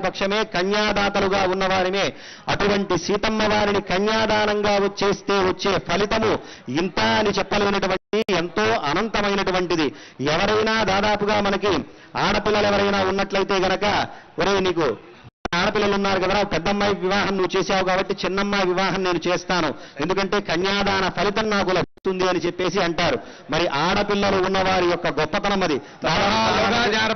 పక్షమే కన్యాదాతలుగా ఉన్నవారినే అటువంటి సీతమ్మ వారిని కన్యాదానంగా వచ్చేస్తే వచ్చే ఫలితము ఇంత అని చెప్పలేనటువంటి ఎంతో అనంతమైనటువంటిది. ఎవరైనా దాదాపుగా మనకి ఆడపిల్లలు ఎవరైనా ఉన్నట్లయితే గనక ఒరే నీకు ఆడపిల్లలు ఉన్నారు కదా పెద్దమ్మాయి వివాహం నువ్వు చేశావు కాబట్టి చిన్నమ్మాయి వివాహం నేను చేస్తాను. ఎందుకంటే కన్యాదాన ఫలితం నాకు లభిస్తుంది అని చెప్పేసి అంటారు. మరి ఆడపిల్లలు ఉన్నవారి యొక్క గొప్పతనం అది.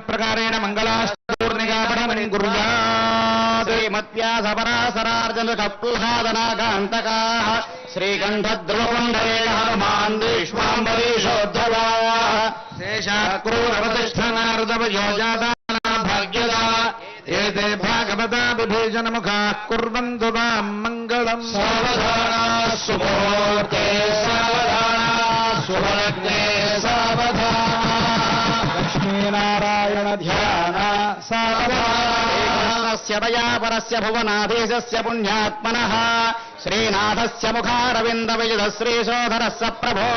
ప్రకారేణ మంగళాష్టూర్ణిగాపణమని గురుజాత్. శ్రీమత్యాసపరాసరార్జన కప్లాదనాకాంతకా శ్రీకంఠద్రువకుండలే హనుమాన్ విశ్వాంబరీషోద్ధవా శేషాక్రూరవతిష్ఠనారదవయోజాదానా భాగ్యదా ఏతే భాగవతా విభీషణముఖా కుర్వంతు మంగళం సావధానా సుభలగ్నే సావధానా లక్ష్మీనారాయణ ధ్యాన శ్రీకృష్ణస్య దయాపరస్య భువనాధీశస్య పుణ్యాత్మనః శ్రీనాథస్య ముఖారవింద విజద శ్రీశోధరస్య ప్రభో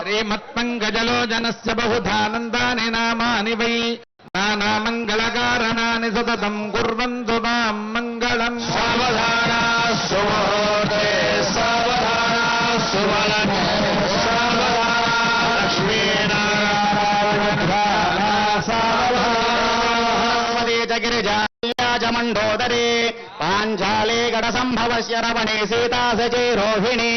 శ్రీమత్పంకజలోచనస్య బహుధానందాని నామాని వై నానామంగళకారణాని సతతం కుర్వంతు మాం గిరిజాజమండోదరే పాంచాలే గడ సంభవస్య రమణే సీతా సచేరోహిణీ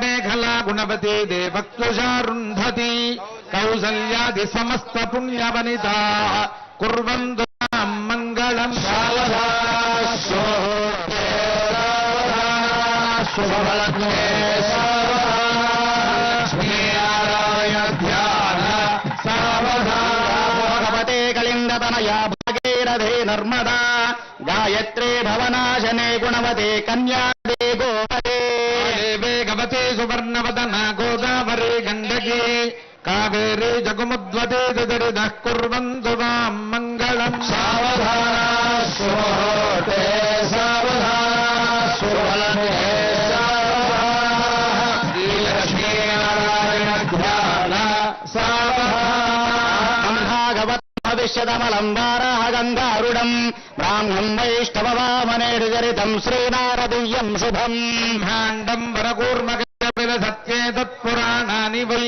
మేఖలా గుణవతి దేవక్తుషారుంధతి కౌసల్యాది సమస్త పుణ్యవనిత కుర్వందు నర్మదా గాయత్రే భవనాశనే గుణవతే కన్యాదే గోపదే వేగవతే సువర్ణవదన గోదావరి గండకి కావేరీ జగుముద్వతే దరిద కుర్వంతు கமலம்பாராகந்தாருடம் பிராமம் வைஷ்ணவவாமனேடுஜரிதம் ஸ்ரீநாரதியம் சுபம் பிரம்மாண்டம் வரகூர்மகவித சத்யே தத்புராணானி வை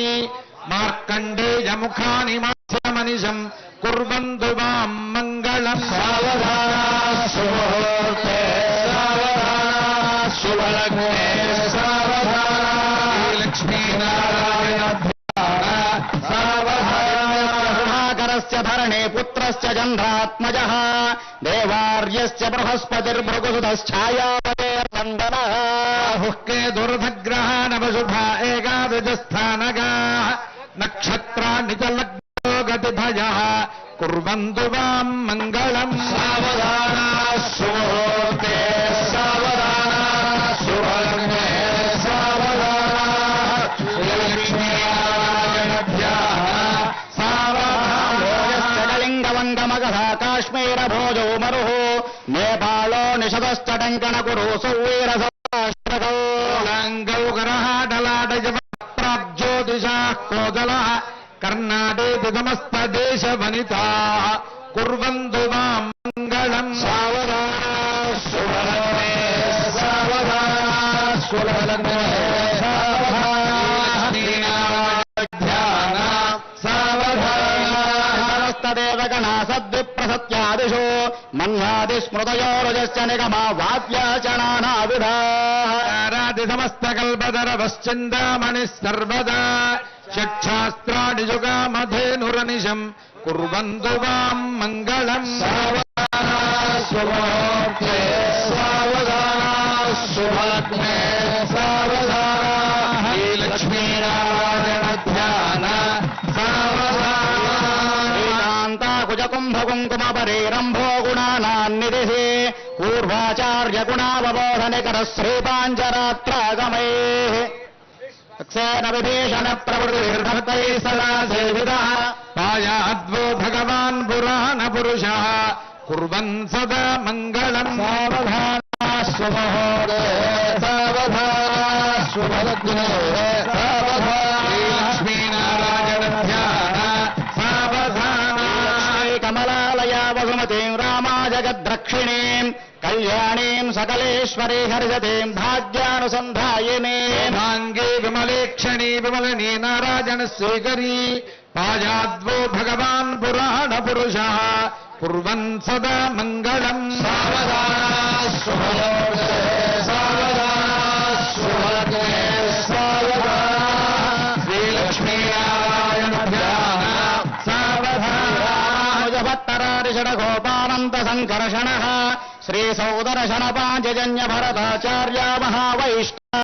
மார்க்கண்டேயமுகானி மாசமனிஷம் குர்வந்து மாம் धरणे पुत्रश्च गन्धात्मजः देवार्यश्च बृहस्पतिर्भृगुसुधश्छायावदेर्दण्डनः राहुः के दुर्धग्रहा नवशुभा एकादशस्थानगाः नक्षत्राणि च लग्नो गतिभयः कुर्वन्तु वाम् मङ्गलम्। కాశ్మీర భోజో మరుః నేపాళో నిషదశ్చటంకణ కురు సౌవీర సౌరాష్ట్రకౌ గౌగరహాటలాటజప్రాజ్యోతిషా కోదల కర్ణాటేతి సమస్త దేశ వనితా కుర్వంతు స్మృతయోరజశ్చ నిగమా వాద్యాచనానావిధా ఆరాధి సమస్త కల్పధరవశ్చిందామణి సర్వదా పూర్వాచార్య గుణావబోధనికర శ్రీపాంచరాత్రాగమే అక్షేణ విభీషణ ప్రవృతిర్భక్తై సదా సేవితः పాయాద్వో భగవాన్ పురాణ పురుష కుర్వన్ సదా మంగళం సావధానా సుమహోదే సావధానా సుభగ్నే सकलेश्वरे हर्षते भाग्यानुसन्धायिने। भाङ्गे विमलेक्षणी विमलनी नाराजन स्वीकरी। पायाद्वो भगवान् पुराणपुरुषः कुर्वन् सदा मङ्गलम्। श्रीलक्ष्मीनारायणभ्याः सावधा भक्तरारिषडगोपानन्दसङ्कर्षणः శ్రీ సౌదర పాంచజన్య భరతాచార్య మహావైష్ణవ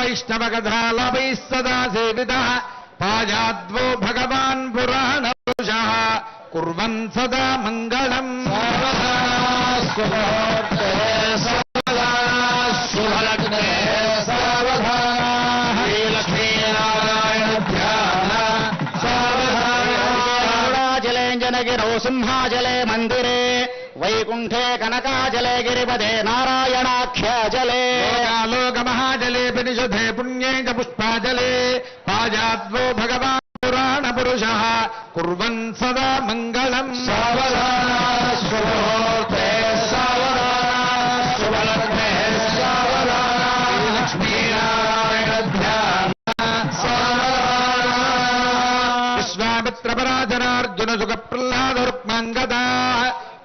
వైష్ణవ కథాలపై సదా సేవిత పాజాద్వో భగవాన్ పురాణ పురుష కుర్వన్ సదా మంగళం అరుణాచలేంజనగిరౌ సింహాచలే మందిరే. వైకుంఠే కనకాచలే గిరిపదే నారాయణాఖ్యాచలే లోకమహాజలే పరిషధే పుణ్యే చ పుష్పాజలే పాయాద్వో భగవాన్ పురాణ పురుష కుర్వన్ సదా మంగళం. संगदा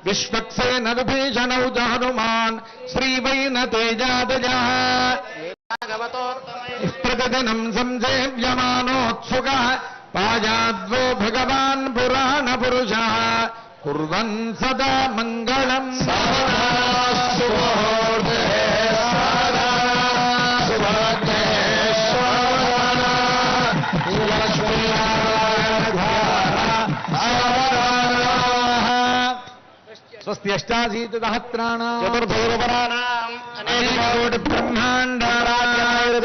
विश्वक्सेन विभीषणौ च हनुमान् श्रीवैन तेजादजः प्रतिदिनम् संसेव्यमानोत्सुकः पायाद्वो भगवान् पुराणपुरुषः। कुर्वन् सदा मङ्गलम्। సదా మంగళం స్వస్తి అష్టాశీత సహస్రాణం చతుర్భైరవరాణాం కోటి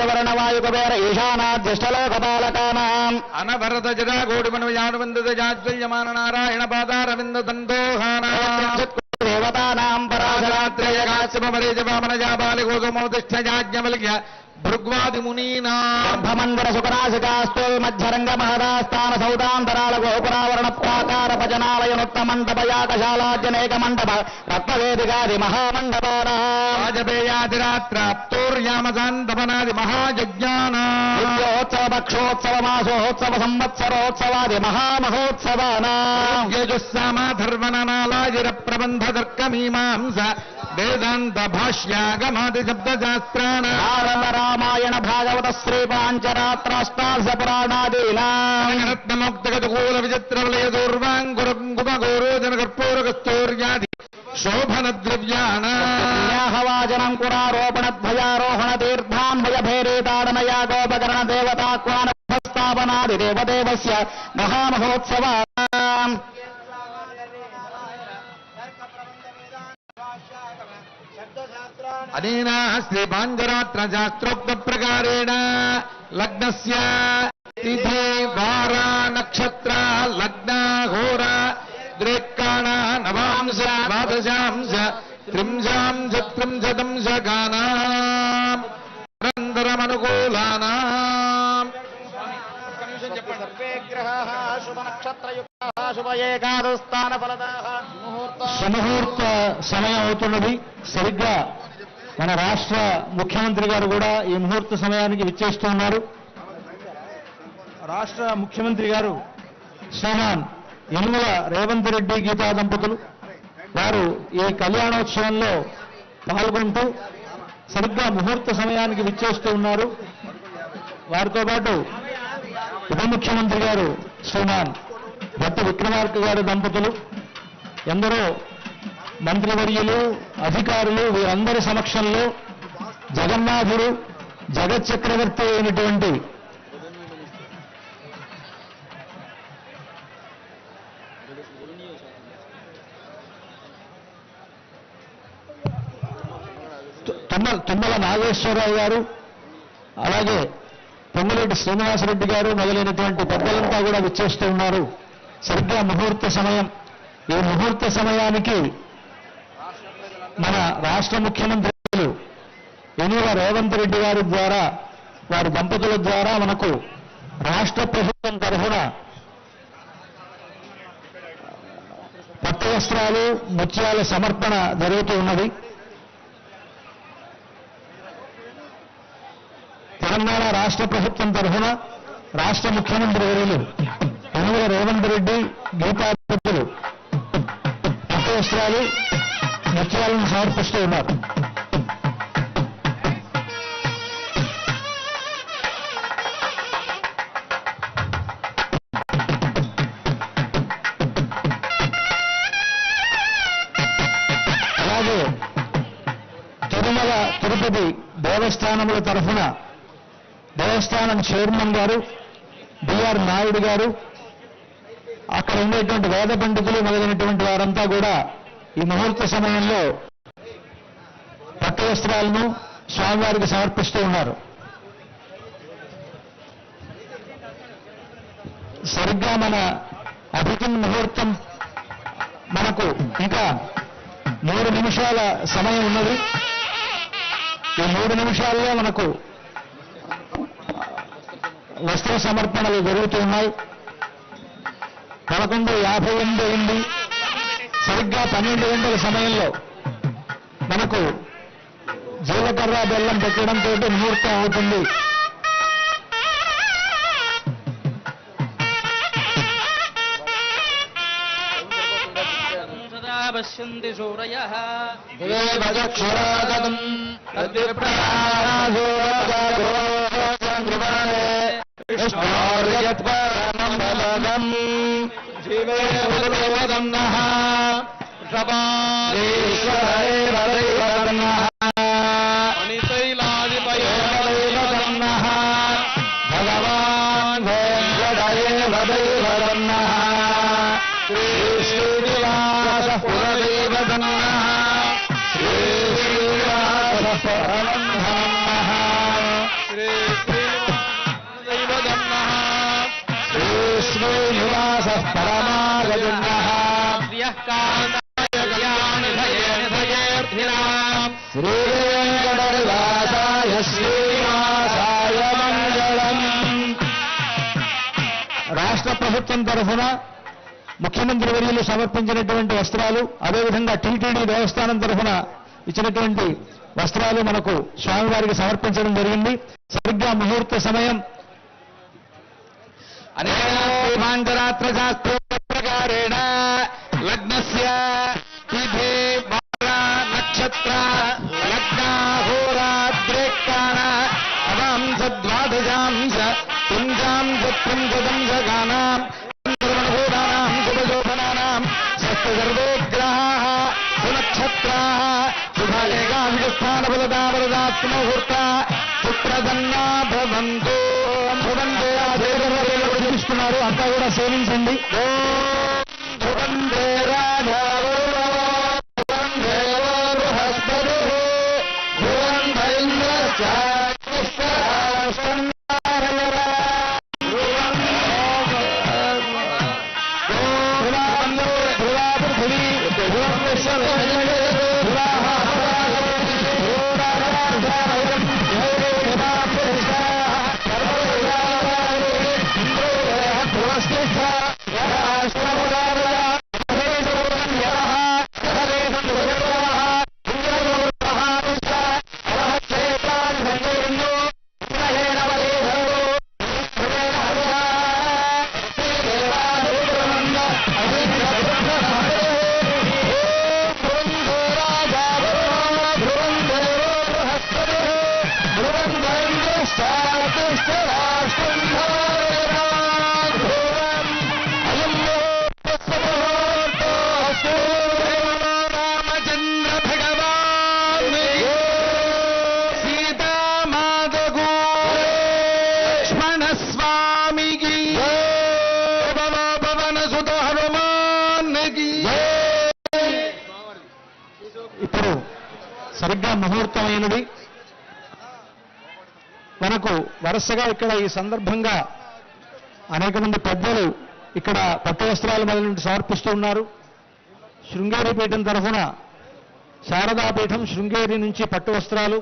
వర్ణవాయుకవేర ఈశానాధ్యష్టలోకపాలకానాం అనవరత జడా కోటి మన యానవంద జాజ్వల్యమాన నారాయణ పాదారవింద దండోహానా దేవతానాం పరాశరాత్రేయ కాశ్యపమరేజవామనజాబాలి గోగమోతిష్ఠయాజ్ఞవల్క్య భృగ్వాది మునీనా గర్భమందర సుకరాశికాస్తోల్ మధ్యరంగ మహదాస్థాన సౌదాంతరాల గోపురావరణ ప్రాకార భజనాలయనుత్త మండపయాకశాలాద్యనేక మండప పక్షోత్సవ మాసోత్సవ సంవత్సరోత్సవాది మహామహోత్సవానాం యజుస్సామాధర్వననాలాజిర ప్రబంధ తర్కమీమాంస वेदान्तभाष्यागमादिशब्दशास्त्राण। भारत रामायण भागवत श्रीपाञ्चरात्राष्टाशपुराणादीनात्ममुक्तगतकूलविचित्रवलयदूर्वाङ्गुरङ्गुमगौरोजनकर्पूरकस्तूर्यादि शोभनद्रव्याणाहवाचनम् कुरारोपणध्वयारोहणतीर्थान्भयभेरेताडमया गोपकरण देवता क्वानस्थापनादिदेवदेवस्य महामहोत्सवा అనేనా శ్రీ పాంజరాత్ర శాస్త్రోక్త ప్రకారేణ లగ్నస్య తిథి వార నక్షత్ర లగ్న హోర ద్రేక్కాణ నవాంశ ద్వాదశాంశ త్రింశాంశ త్రింశతంశ గానాం అనంతరమనుకూలానాం సుముహూర్త సమయం అవుతున్నది. సరిగ్గా మన రాష్ట్ర ముఖ్యమంత్రి గారు కూడా ఈ ముహూర్త సమయానికి విచ్చేస్తున్నారు రాష్ట్ర ముఖ్యమంత్రి గారు శ్రీమాన్ యనుమల రేవంత్ రెడ్డి గీతా దంపతులు వారు ఈ కళ్యాణోత్సవంలో పాల్గొంటూ సరిగ్గా ముహూర్త సమయానికి విచ్చేస్తూ ఉన్నారు. వారితో పాటు ఉప ముఖ్యమంత్రి గారు శ్రీమాన్ భట్టి విక్రమార్క గారి దంపతులు. ఎందరో మంత్రివర్యులు అధికారులు వీరందరి సమక్షంలో జగన్నాథుడు జగత్ చక్రవర్తి అయినటువంటి తుమ్మల తుమ్మల నాగేశ్వరరావు గారు అలాగే పొంగులేటి శ్రీనివాసరెడ్డి గారు మొదలైనటువంటి పెద్దలంతా కూడా విచ్చేస్తూ ఉన్నారు. సరిగ్గా ముహూర్త సమయం ఈ ముహూర్త సమయానికి మన రాష్ట్ర ముఖ్యమంత్రులు యనుల రేవంత్ రెడ్డి గారి ద్వారా వారి దంపతుల ద్వారా మనకు రాష్ట్ర ప్రభుత్వం తరఫున పట్టు వస్త్రాలు ముత్యాల సమర్పణ జరుగుతూ ఉన్నది. తెలంగాణ రాష్ట్ర ప్రభుత్వం తరఫున రాష్ట్ర ముఖ్యమంత్రి వర్యులు యనుల రేవంత్ రెడ్డి గీతాధిపతులు పట్టు వస్త్రాలు ముత్యాలను సమర్పిస్తూ ఉన్నారు. అలాగే తిరుమల తిరుపతి దేవస్థానముల తరఫున దేవస్థానం చైర్మన్ గారు బిఆర్ నాయుడు గారు అక్కడ ఉండేటువంటి వేద పండితులు మొదలైనటువంటి వారంతా కూడా ఈ ముహూర్త సమయంలో పట్ట వస్త్రాలను స్వామివారికి సమర్పిస్తూ ఉన్నారు. సరిగ్గా మన అభిజిన్ ముహూర్తం మనకు ఇంకా మూడు నిమిషాల సమయం ఉన్నది. ఈ మూడు నిమిషాల్లో మనకు వస్త్ర సమర్పణలు జరుగుతూ ఉన్నాయి. పదకొండు యాభై ఎనిమిది అయింది. సరిగ్గా పన్నెండు గంటల సమయంలో మనకు జీలకర్ర బెల్లం పెట్టడంతో ముహూర్తం అవుతుంది. సదా పశ్యంతి సూరయః దేవదక్షరాగతం విష్ణోర్యత్పరమం జీవేవదన్నః प्रभा తరఫున ముఖ్యమంత్రి వర్యులు సమర్పించినటువంటి వస్త్రాలు అదేవిధంగా టీటీడీ దేవస్థానం తరఫున ఇచ్చినటువంటి వస్త్రాలు మనకు స్వామివారికి సమర్పించడం జరిగింది. సరిగ్గా ముహూర్త సమయం అనేనాంతరాత్ర శాస్త్ర ప్రకారేణ లగ్నస్య తిథి నక్షత్ర లగ్నాహోరాద్రేక్తాన అవాంశ ద్వాదశాంశ పుంజాంశ త్రింశదంశకానాం సర్వేగ్రహాः సునక్షత్రాः శుభాలేకాభిస్థానబలదావరదాత్మహూర్త పుత్రదన్నా భవంతు భవంతే తీసుకున్నారు అంతా కూడా సేవించండి। సరిగ్గా ముహూర్తమైనది. మనకు వరుసగా ఇక్కడ ఈ సందర్భంగా అనేక మంది పెద్దలు ఇక్కడ పట్టు వస్త్రాలు మొదలు సమర్పిస్తూ ఉన్నారు. శృంగేరి పీఠం తరఫున శారదాపీఠం శృంగేరి నుంచి పట్టు వస్త్రాలు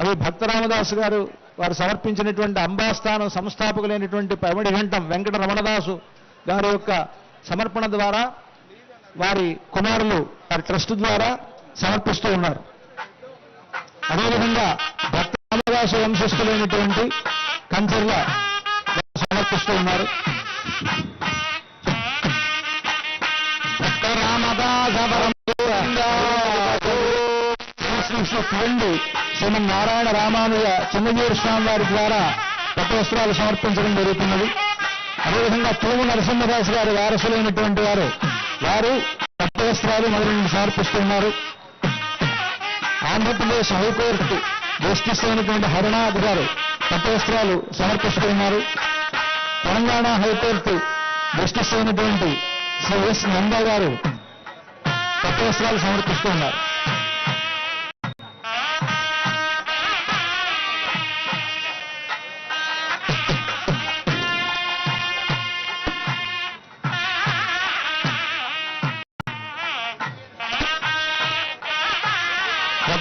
అవి భక్తరామదాసు గారు వారు సమర్పించినటువంటి అంబాస్థానం సంస్థాపకులైనటువంటి పమిడి ఘంటం వెంకట రమణదాసు గారి యొక్క సమర్పణ ద్వారా వారి కుమారులు వారి ట్రస్ట్ ద్వారా సమర్పిస్తూ ఉన్నారు. అదేవిధంగా భక్త రామదాస వంశస్థులైనటువంటి కంచర్ల సమర్పిస్తూ ఉన్నారు. భక్త ఫ్రెండ్ శ్రీమన్ నారాయణ రామానుజ చిన్నజీవి స్వామి వారి ద్వారా పట్టు వస్త్రాలు సమర్పించడం జరుగుతున్నది. అదేవిధంగా తూము నరసింహదాస్ గారి వారసులైనటువంటి వారు వారు పట్టు వస్త్రాలు మొదలైన సమర్పిస్తున్నారు ఆంధ్రప్రదేశ్ హైకోర్టు జస్టిస్ అయినటువంటి హరినాథ్ గారు పట్టవస్త్రాలు సమర్పిస్తున్నారు. తెలంగాణ హైకోర్టు జస్టిస్ అయినటువంటి శ్రీ ఎస్ నందా గారు పట్టవస్త్రాలు సమర్పిస్తున్నారు.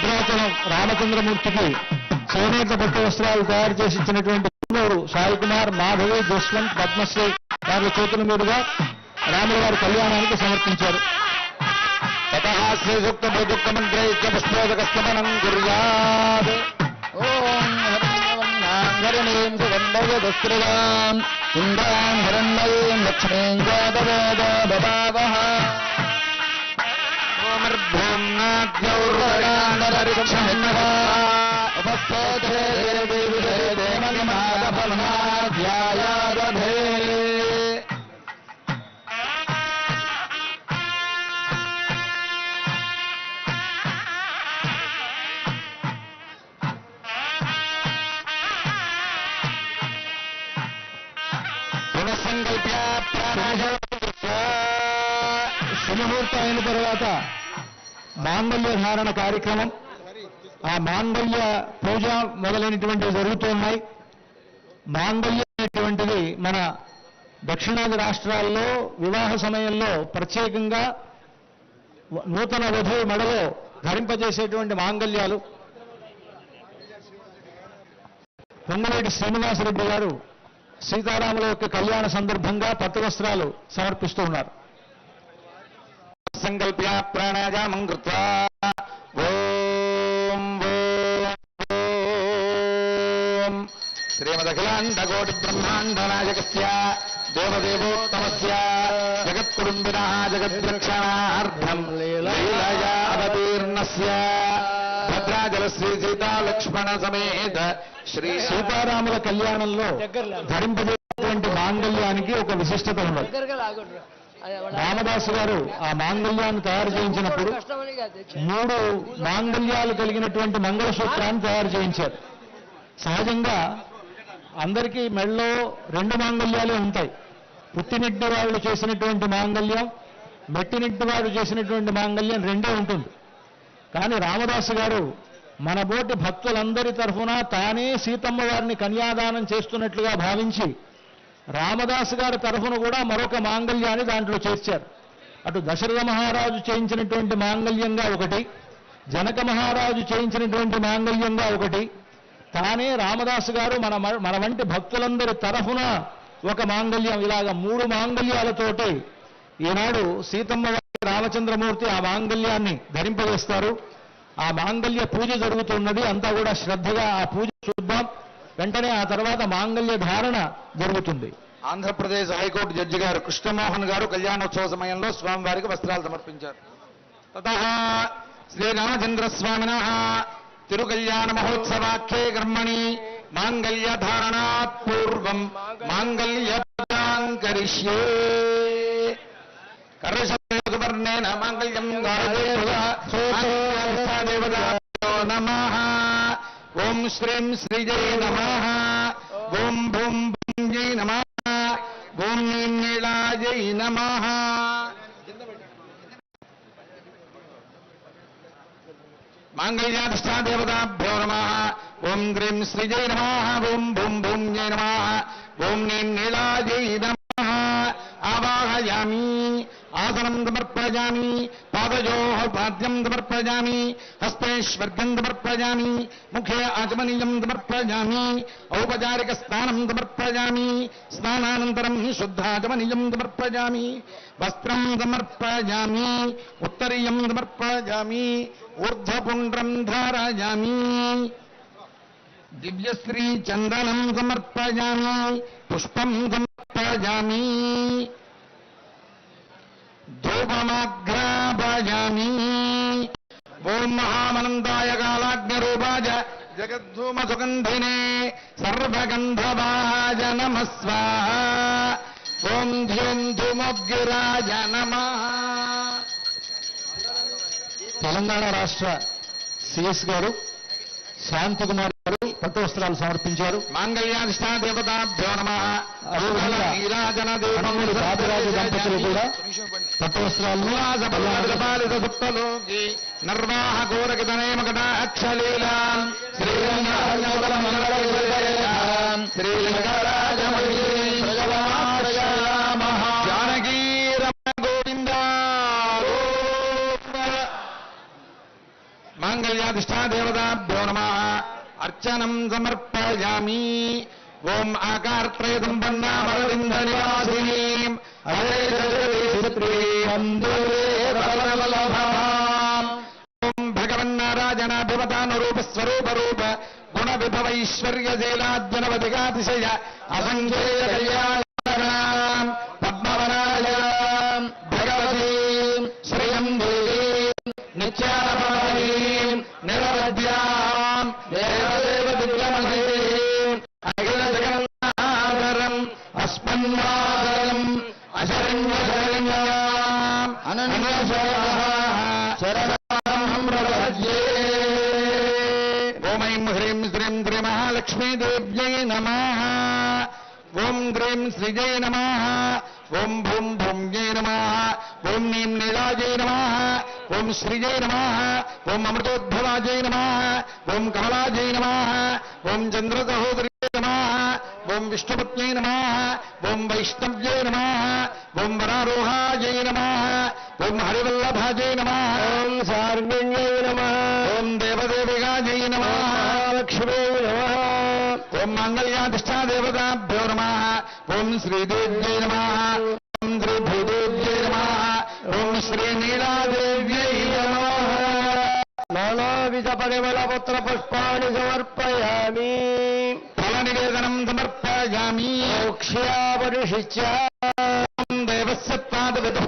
సమర్పిస్తూ భద్రాచలం రామచంద్రమూర్తికి చేనేత పట్టు వస్త్రాలు తయారు చేసి ఇచ్చినటువంటి కున్నూరు సాయి కుమార్ మాధవి దుష్వంత్ పద్మశ్రీ వారి చేతుల మీదుగా రాముల వారి కళ్యాణానికి సమర్పించారు. తతః శ్రీసూక్త భూదుక్త పుష్పోదక పుష్పోదకస్తమనం కుర్యాత్. ఓం హరిణీం సుగంధవదస్త్రియాం ఇంద్రాం హిరణ్మయీం లక్ష్మీం గోదవేదవహ ఓమర్భూమ్నాద్యౌర్వగాండరిక్షణః ఉపస్థోతే పునఃసంకల్ప్య అయిన తర్వాత మాంగళ్య ధారణ కార్యక్రమం ఆ మాంగళ్య పూజ మొదలైనటువంటివి జరుగుతూ ఉన్నాయి. అనేటువంటిది మన దక్షిణాది రాష్ట్రాల్లో వివాహ సమయంలో ప్రత్యేకంగా నూతన వధువు మెడలో ధరింపజేసేటువంటి మాంగళ్యాలు. పొంగలేటి శ్రీనివాసరెడ్డి గారు సీతారాముల యొక్క కళ్యాణ సందర్భంగా పట్టు వస్త్రాలు సమర్పిస్తూ ఉన్నారు. సంకల్ప్య ప్రాణాయామం కృత్వా ఓం ఓం శ్రీమదఖిలాండకోటి బ్రహ్మాండ నాయకస్య దేవదేవోత్తమస్య జగత్కుటుంబిన జగద్రక్షణార్థం లీలయావతీర్ణస్య భద్రాచల శ్రీ సీతా లక్ష్మణ సమేత శ్రీ సీతారాముల కళ్యాణంలో ధరింపజేటువంటి మాంగళ్యానికి ఒక విశిష్టత ఉన్నది. రామదాసు గారు ఆ మాంగళ్యాన్ని తయారు చేయించినప్పుడు మూడు మాంగళ్యాలు కలిగినటువంటి మంగళసూత్రాన్ని తయారు చేయించారు. సహజంగా అందరికీ మెళ్ళలో రెండు మాంగళ్యాలే ఉంటాయి. పుట్టినట్టి వాళ్ళు చేసినటువంటి మాంగళ్యం మెట్టినట్టి వాడు చేసినటువంటి మాంగళ్యం రెండే ఉంటుంది. కానీ రామదాసు గారు మన బోటి భక్తులందరి తరఫున తానే సీతమ్మ వారిని కన్యాదానం చేస్తున్నట్లుగా భావించి రామదాసు గారి తరఫున కూడా మరొక మాంగళ్యాన్ని దాంట్లో చేర్చారు. అటు దశరథ మహారాజు చేయించినటువంటి మాంగళ్యంగా ఒకటి జనక మహారాజు చేయించినటువంటి మాంగళ్యంగా ఒకటి. తానే రామదాసు గారు మన మన వంటి భక్తులందరి తరఫున ఒక మాంగళ్యం ఇలాగ మూడు మాంగళ్యాలతోటి ఈనాడు సీతమ్మ రామచంద్రమూర్తి ఆ మాంగళ్యాన్ని ధరింపజేస్తారు. ఆ మాంగళ్య పూజ జరుగుతున్నది అంతా కూడా శ్రద్ధగా ఆ పూజ చూద్దాం. వెంటనే ఆ తర్వాత మాంగళ్య ధారణ జరుగుతుంది. ఆంధ్రప్రదేశ్ హైకోర్టు జడ్జి గారు కృష్ణమోహన్ గారు కళ్యాణోత్సవ సమయంలో స్వామివారికి వస్త్రాలు సమర్పించారు. తత శ్రీరామచంద్ర స్వామిన తిరుకల్యాణ మహోత్సవాఖ్యే కర్మణి మాంగళ్య ధారణాత్ పూర్వం మాంగళ్య కరిష్యే. కర్షవర్ణేన మాంగళ్యం దేవతాభ్యో నమ. ఓం శ్రీం శ్రీజయ నమ. ఓం భూం భూం జై నమ. ఓం నీం నీళాజై నమ. మాంగళ్యాధిష్టాదేవతాభ్యో నమ. ఓం గ్రీం శ్రీజయ నమ. ఓం భూం భూం జై నమ. ఓం నీం నీళాజై నమ. ఆవాహయామి. ఆసనం సమర్పయామి పాదయో పాద్యం సమర్పయామి హస్తేశ్వర్గం సమర్పయామి ముఖే ఆచమనీయం సమర్పయామి ఔపచారిక స్నానం సమర్పయామి స్నానానంతరం శుద్ధాచమనీయం సమర్పయామి వస్త్రం సమర్పయామి ఉత్తరీయం సమర్పయామి ఊర్ధ్వపుండ్రం ధారయామి దివ్యశ్రీ చందనం సమర్పయామి పుష్పం సమర్పయామి ధూపమాగ్రాపయామి ఓం మహామనందాయ కాలాగ్నిరూపాయ జగద్ధూమ సుగంధినే సర్వగంధవాజ నమ స్వాహ ఓం ధ్యూం ధూమోగ్గిరాయ నమ. తెలంగాణ రాష్ట్ర సిఎస్ గారు శాంతికుమార్ పట్టు వస్త్రాలు సమర్పించారు. మాంగళ్యాధిష్టాదేవతాభ్యో నమ. దంపతులు కూడా పట్టు. నిర్వాహ మాంగళ్యాధిష్టాదేవతాభ్యో నమ. அர்ச்சனம் சமர்ப்பயாமி. ஓம் ஆகார்த்ரயதம் பண்ணாமரவிந்த நிவாசினீம் ஓம் பகவன்னாராஜனாபிவதானுரூபஸ்வரூபரூப குணவிபவைஸ்வர்யசேலாத்மனவதிகாதிசய அசஞ்சய கல்யாண ఓం ఐం హ్రీం శ్రీం శ్రీ మహాలక్ష్మీదేవ్యై నమః ఓం హ్రీం శ్రీజై నమః ఓం భూం భూమ్యై నమః ఓం నీం నీలాజై నమః ఓం శ్రీజై నమః ఓం అమృతోద్భవాజై నమః ఓం కమలాజై నమః ఓం చంద్రసహోదరి నమః ఓం విష్ణుపత్యై నమః ఓం వైష్ణవ్యై నమః ఓం వరారోహాజై నమః ఓం హరివల్లభాజై నమః ఓం సార్వణ్యై నమః ఓం దేవదేవిగాజై నమః లక్ష్మీ నమః ఓం మంగళ్యాధిష్టాదేవతాభ్యో నమః ఓం శ్రీదేవ్యై నమః ఓం శ్రీభూదేవ్యై నమః ఓం శ్రీనీలాదేవ్యై నమః నానావిధ పరిమళ పుత్ర పుష్పాన్ని సమర్పయామి ఫలనివేదనం సమర్పయామి మోక్ష్యాపరిషిత్య ఓం దేవస్య పాదవిదుః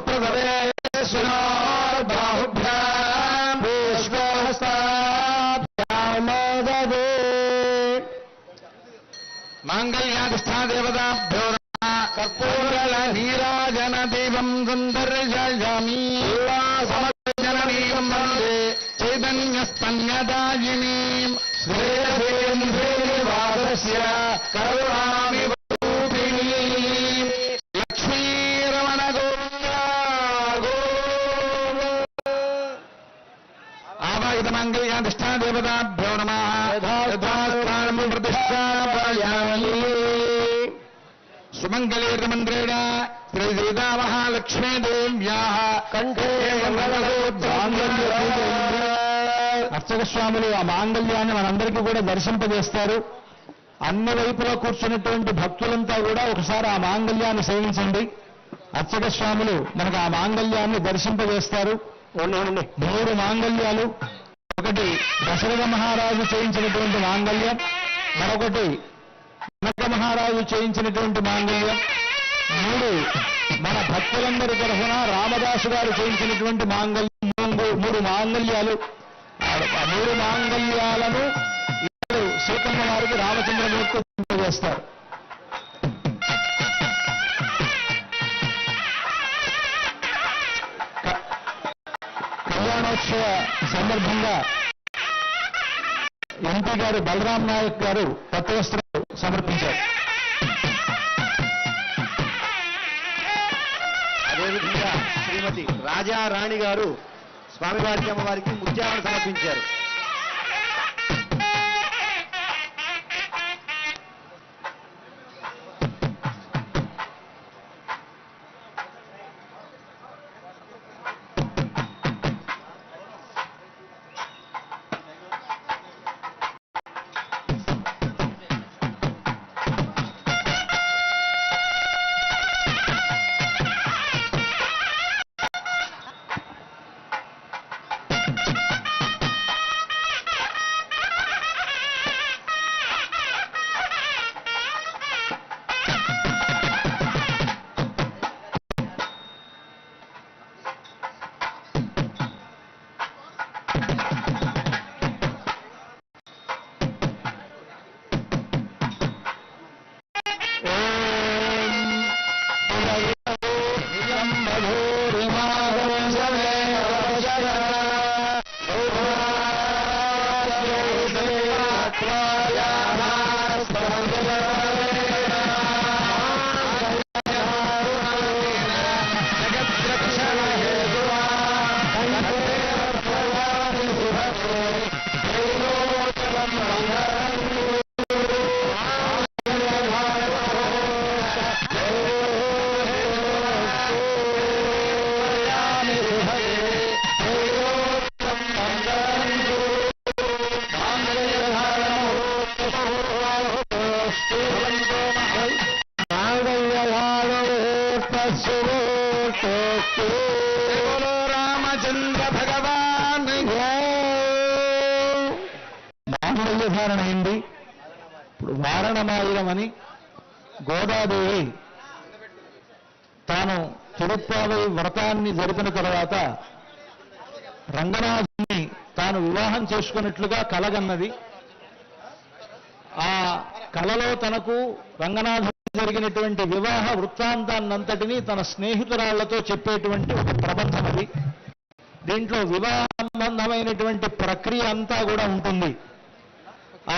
అర్చక స్వాములు ఆ మాంగళ్యాన్ని మనందరికీ కూడా దర్శింపజేస్తారు. అన్ని వైపులా కూర్చున్నటువంటి భక్తులంతా కూడా ఒకసారి ఆ మాంగళ్యాన్ని సేవించండి. అర్చక స్వాములు మనకు ఆ మాంగళ్యాన్ని దర్శింపజేస్తారు. మూడు మాంగళ్యాలు ఒకటి దశరథ మహారాజు చేయించినటువంటి మాంగళ్యం మరొకటి జనక మహారాజు చేయించినటువంటి మాంగళ్యం మూడు మన భక్తులందరి తరఫున రామదాసు గారు చేయించినటువంటి మాంగళ్యం మూడు- మాంగల్యాలు మాంగళ్యాలు ఆ మూడు మాంగళ్యాలను ఇప్పుడు సీతమ్మ వారికి రామచంద్రమూర్తి చేస్తారు. కళ్యాణోత్సవ సందర్భంగా ఎంపీ గారు బలరాం నాయక్ గారు కొత్త వస్త్రాలు సమర్పించారు. శ్రీమతి రాజా రాణి గారు స్వామివారికి అమ్మవారికి ముత్యాలను సమర్పించారు. వారణమాయురమని గోదాదేవి తాను తిరుప్పావై వ్రతాన్ని జరిపిన తర్వాత రంగనాథుని తాను వివాహం చేసుకున్నట్లుగా కలగన్నది. ఆ కలలో తనకు రంగనాథుని జరిగినటువంటి వివాహ వృత్తాంతాన్నంతటినీ తన స్నేహితురాళ్ళతో చెప్పేటువంటి ఒక ప్రబంధం అది. దీంట్లో వివాహ సంబంధమైనటువంటి ప్రక్రియ అంతా కూడా ఉంటుంది.